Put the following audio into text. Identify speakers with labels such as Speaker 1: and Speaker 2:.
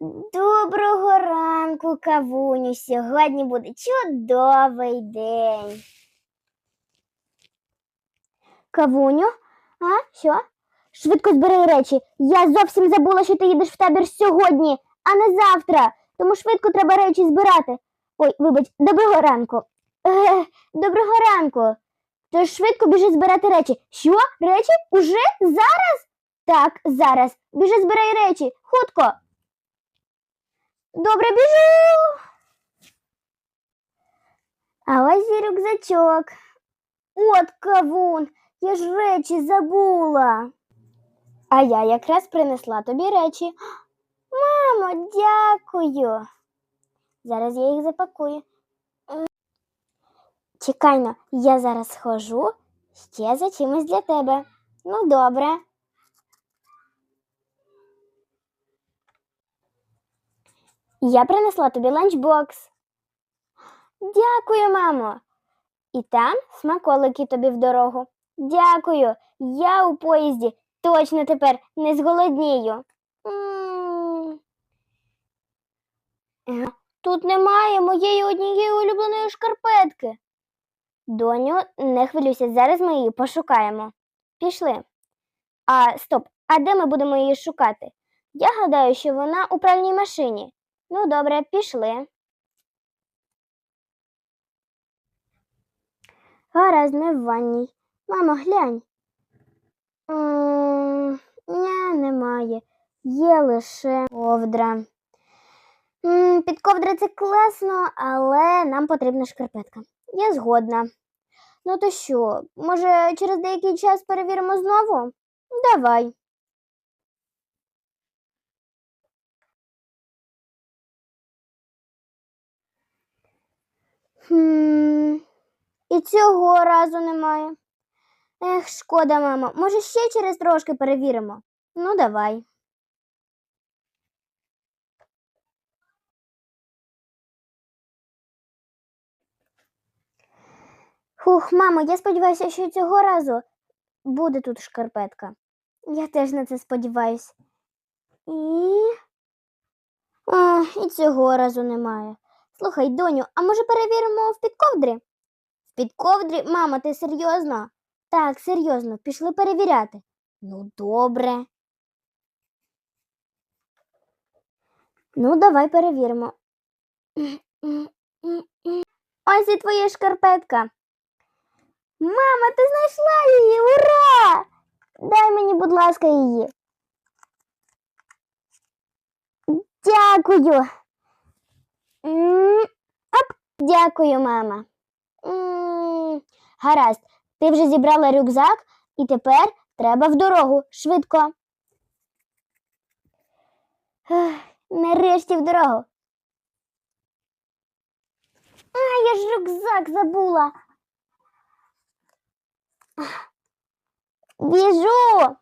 Speaker 1: Доброго ранку, кавуню. Сьогодні буде чудовий день. Кавуню, а що? Швидко збери речі. Я зовсім забула, що ти їдеш в табір сьогодні, а не завтра. Тому швидко треба речі збирати. Ой, вибач, доброго ранку. Е, доброго ранку. Тож швидко біжи збирати речі. Що? Речі? Уже? Зараз? Так, зараз. Біжи збирай речі. Хутко. Добре, біжу. А ось і рюкзачок. От кавун, я ж речі забула. А я якраз принесла тобі речі. Мамо, дякую. Зараз я їх запакую. Чекай-но, я зараз схожу ще за чимось для тебе. Ну, добре. Я принесла тобі ланчбокс. Дякую, мамо. І там смаколики тобі в дорогу. Дякую. Я у поїзді точно тепер не зголоднію. Тут немає моєї однієї улюбленої шкарпетки. Доню, не хвилюйся, зараз ми її пошукаємо. Пішли. А стоп, а де ми будемо її шукати? Я гадаю, що вона у пральній машині. Ну, добре, пішли. Гаразд, ми в ванній. Мамо, глянь. М, Ні, немає. Є лише ковдра. М, Під ковдра це класно, але нам потрібна шкарпетка. Я згодна. Ну то що, може, через деякий час перевіримо знову? Давай. Хм, і цього разу немає. Ех, шкода, мамо. Може, ще через трошки перевіримо? Ну, давай. Хух, мамо, я сподіваюся, що цього разу буде тут шкарпетка. Я теж на це сподіваюсь. І. О, і цього разу немає. Слухай, доню, а може перевіримо в підковдрі? В підковдрі? Мамо, ти серйозно? Так, серйозно, пішли перевіряти. Ну, добре. Ну, давай перевіримо. Ось і твоя шкарпетка. Мама, ти знайшла її! Ура! Дай мені, будь ласка, її. Дякую. Дякую, мама. М, Гаразд, ти вже зібрала рюкзак і тепер треба в дорогу швидко. Нарешті в дорогу. А, я ж рюкзак забула. Біжу.